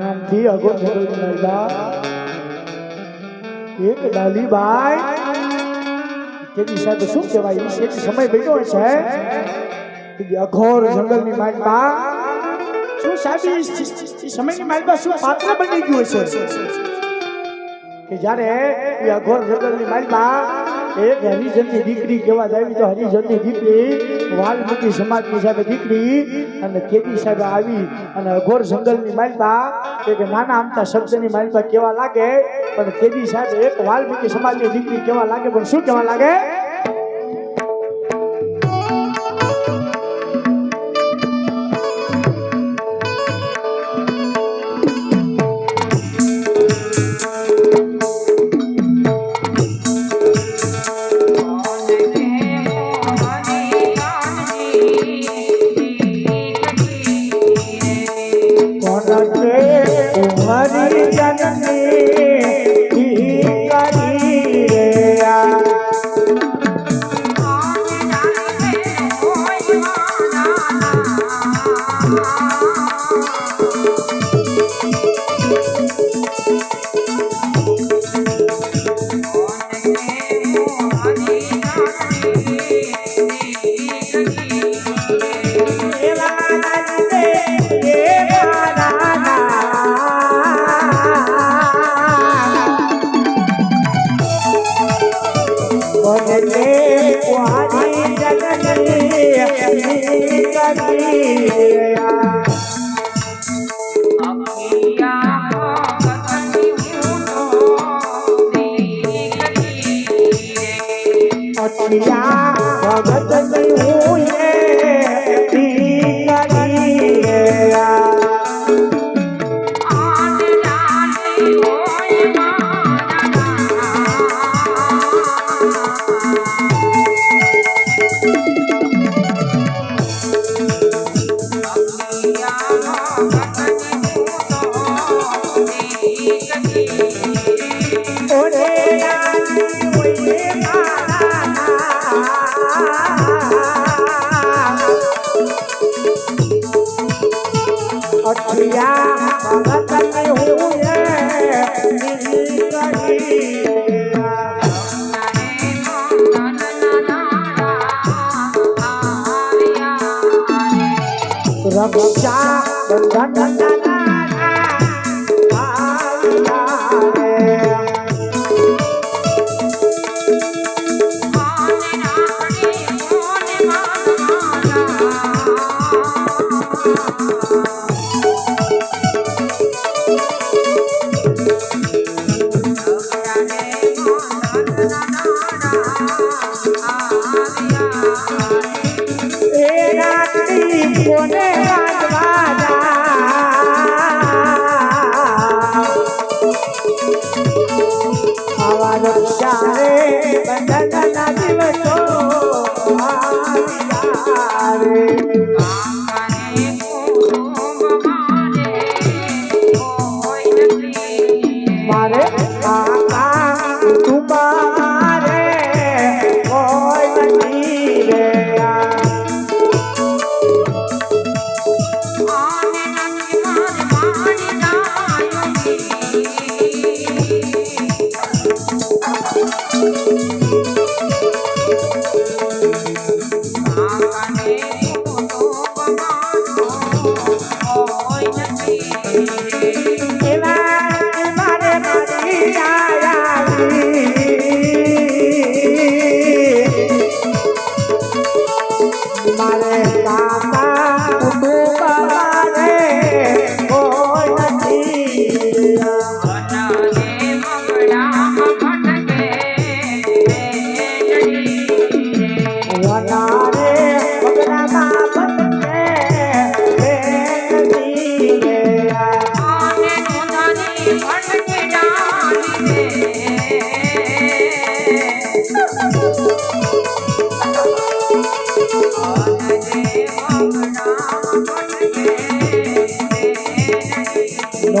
નામથી અગો લાગ્યા એક ડાલીબાઈ. તેની સાથે શું કહેવાય? એ શેઠ સમય બેઠો છે. અઘોર જંગલની માલમાં શું સાહેબ સમયની માલમાં શું પાત્ર બની ગયું છે? કે જ્યારે એ અઘોર જંગલની માલમાં એક હરિજનની દીકરી કહેવા જાય તો હરિજનની દીકરી વાલ્મીકી સમાજની સાહેબ દીકરી અને કેદી સાહેબ આવી અને અઘોર જંગલની માલપા એક નાના આમતા શબ્દની માલપા કેવા લાગે? પણ કેદી સાહેબ એક વાલ્મીકી સમાજની દીકરી કેવા લાગે? પણ શું કેવા લાગે? Yeah, એવા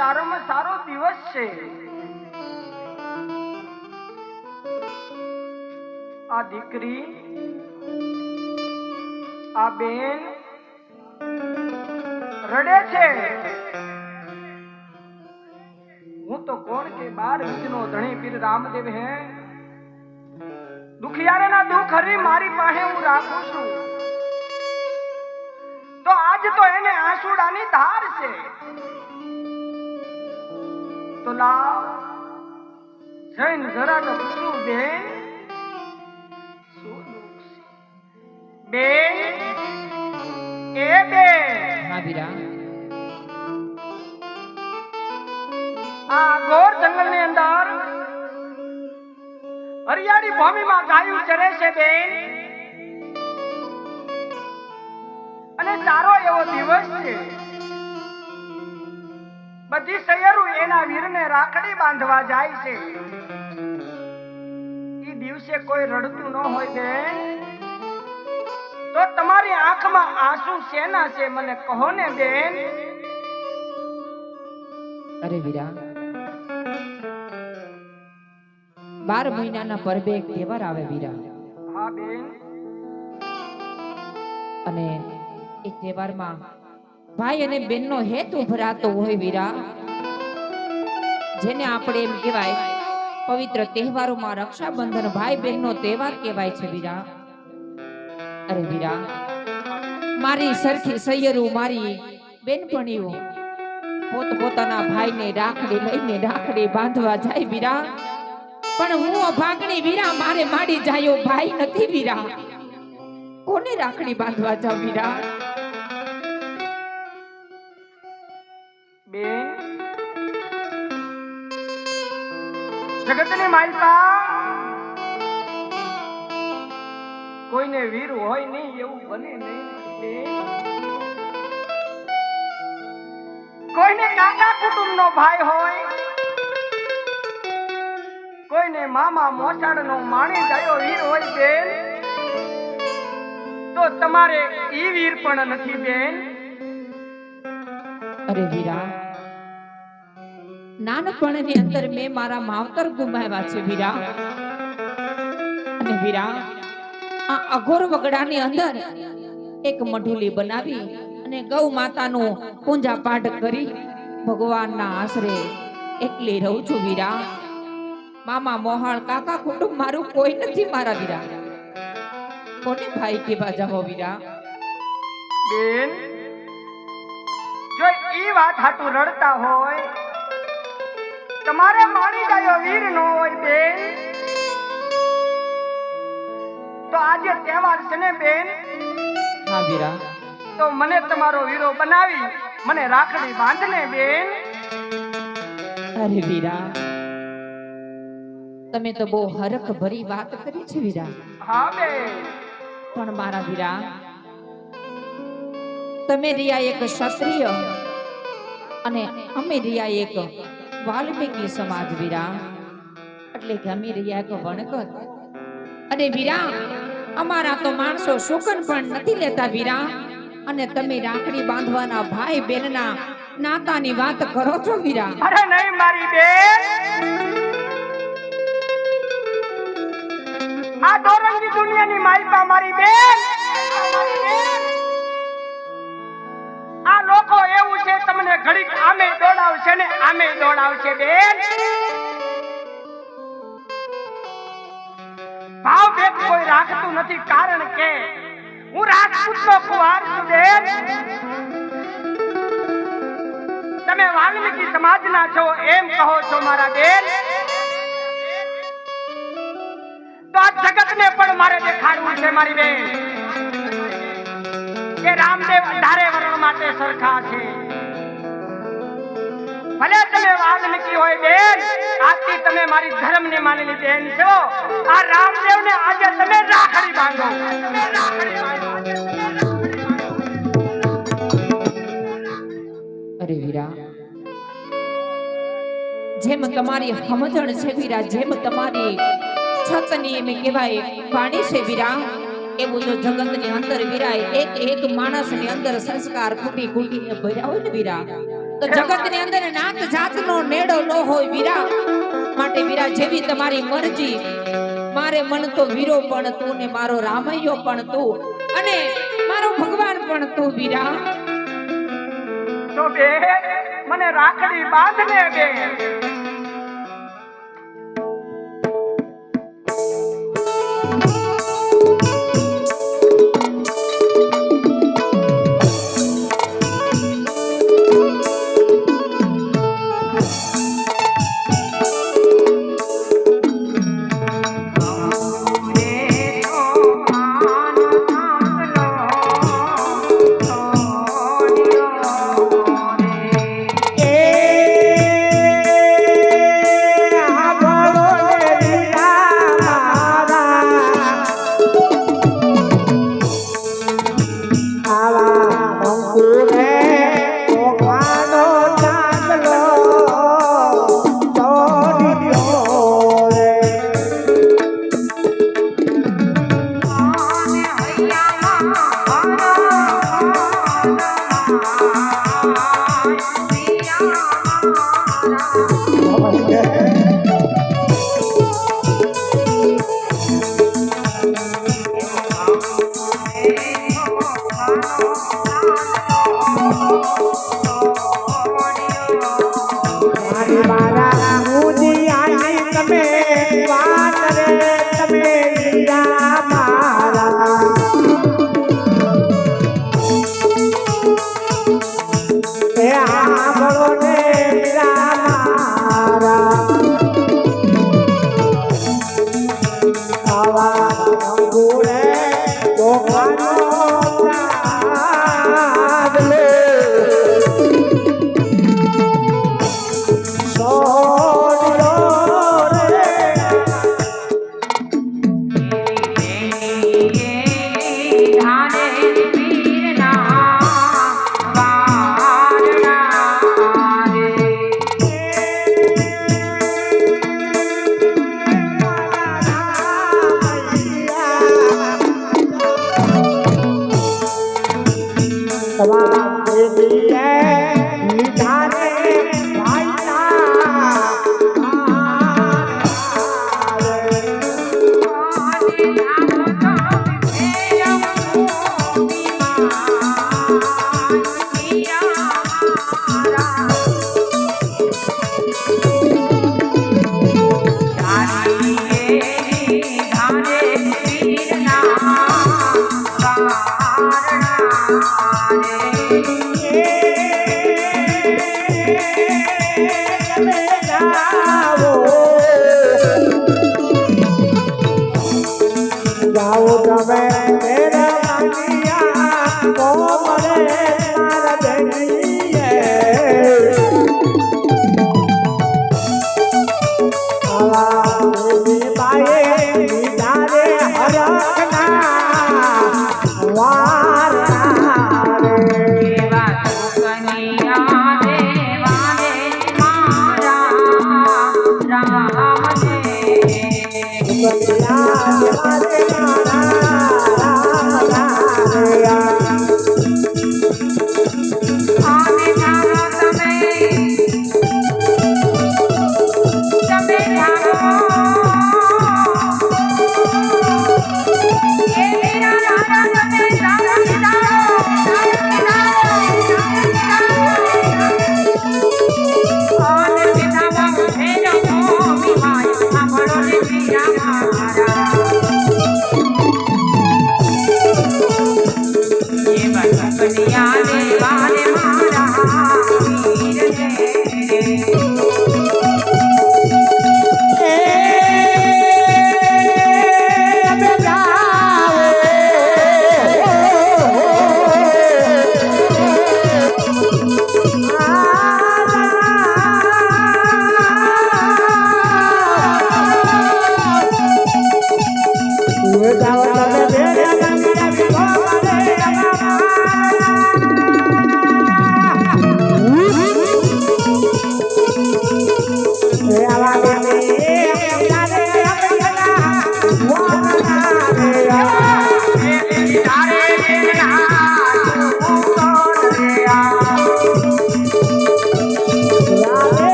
સારામાં સારો દિવસ છે. આ દીકરી, આ બેન રડે છે. હું તો કોણ કે બાર વિજનો ધણી પીર રામદેવ હે? દુખિયારાના દુઃખ હરી મારી પાસે હું રાખું છું. તો આજ તો એને આંસુડાની ધાર છે. તો લાવ. જૈન જરા તો પૂછું દુઃખ છે? એ બે હા વીરા આ ઘોર જંગલની અંદર હરિયાળી ભૂમિમાં ગાયું ચરે છે બેન. અને સારો એવો દિવસ છે. બધી સૈયરું એના વીરને રાખડી બાંધવા જાય છે. ઈ દિવસે કોઈ રડતું ન હોય બેન. તો તમારી આંખમાં આંસુ શેના છે મને કહો ને બેન? અરે વીરા. બાર મહિનાના પરબે એક તહેવાર આવે વીરા. હા બેન. અને એ તહેવારમાં ભાઈ અને બેનનો હેતુ ભરાતો હોય વીરા. જેને આપણે એમ કહેવાય પવિત્ર તહેવારોમાં રક્ષાબંધન ભાઈ બહેનનો તહેવાર કહેવાય છે વીરા. અરે વીરા, મારી સરખી સૈયરું, મારી બેનપણીઓ પોત પોતાના ભાઈને રાખડી લઈને રાખડી બાંધવા જાય વીરા. પણ હું અભાગણી વીરા, મારે માડી જાયો ભાઈ નથી વીરા. કોને રાખડી બાંધવા જાવ વીરા? જગતની માલપા કોઈને વીર હોય નહીં, એવું બને નહીં કોઈને કાકા કુટુંબનો ભાઈ હોય, કોઈને મામા મોસાળનો માણી ગયો વીર હોય બેન, તો તમારે ઈ વીર પણ નથી બેન. અરે વીરા નાનપણની અંદર મેં મારા માવતર ગુમાવ્યા છે વીરા. અને વીરા, આ અઘોર વગડાની અંદર એક મઢુલી બનાવી અને ગૌ માતાનું પૂજા પાઠ કરી ભગવાનના આશરે એકલી રહું છું વીરા. મામા મોહાળ કાકા કુટુંબ મારું કોઈ નથી મારા વીરા. કોને ભાઈ કેવા જાઓ વીરા? બેન, જો ઈ વાત હાટું રડતા હોય તમારે માણી ગાયો વીર નો હોય બેન તો આજે તહેવાર છે ને બેન? હા વીરા. તો મને તમારો વીરો બનાવી મને રાખડી બાંધને બેન. અરે વીરા. તમે તો બહુ હરખ ભરી વાત કરી છે વીરા. હા બેન પણ મારા વીરા તમે રિયા એક ક્ષત્રિય અને અમે રિયા એક વાલ્મીકી સમાજ વીરા એટલે ગમી રહ્યા કે વણકર? અને વીરા અમારા તો માણસો શોકન પણ નથી લેતા વીરા અને તમે રાખડી બાંધવાના ભાઈ બહેનના નાતાની વાત કરો છો વીરા અરે નહીં, મારી બેન. આ દોરંગી દુનિયાની માલપા મારી બેન. ઘડીક આમે દોડાવશે ને આમે દોડાવશે બેન. ભાવ ભેદ કોઈ રાખતું નથી, કારણ કે હું રાજપૂતનો કુંવાર છું બેન. તમે વાલ્મીકી સમાજના છો, એમ કહો છો મારા બેન. તો આ જગતને પણ મારે દેખાડવું છે, મારી બેન. કે રામદેવ અઢારે વર્ણ માટે સરખા છે. ભલે તમે વાલ્મીકી હોય બેન, આજથી તમે મારી ધર્મની માનેલી બેન છો આ રાખડી બાંધો. આજે તમે રાખડી બાંધો. અરે વીરા, જેમ તમારી સમજણ છે વીરા, જેમ તમારી છતની એમ કહેવાય પાણી છે વીરા, એવું જો જગતની અંદર વિરાય, એક એક માણસની અંદર સંસ્કાર ખૂટી ખૂટીને ભર્યા હોય ને વીરા તો જગતની અંદર નાત જાતનો નેડો ન હોય વીરા માટે વીરા જેવી તમારી મરજી. મારે મન તો વીરો પણ તું ને મારો રામૈયો પણ તું અને મારો ભગવાન પણ તું વીરા તો બે, મને રાખડી બાંધને બેન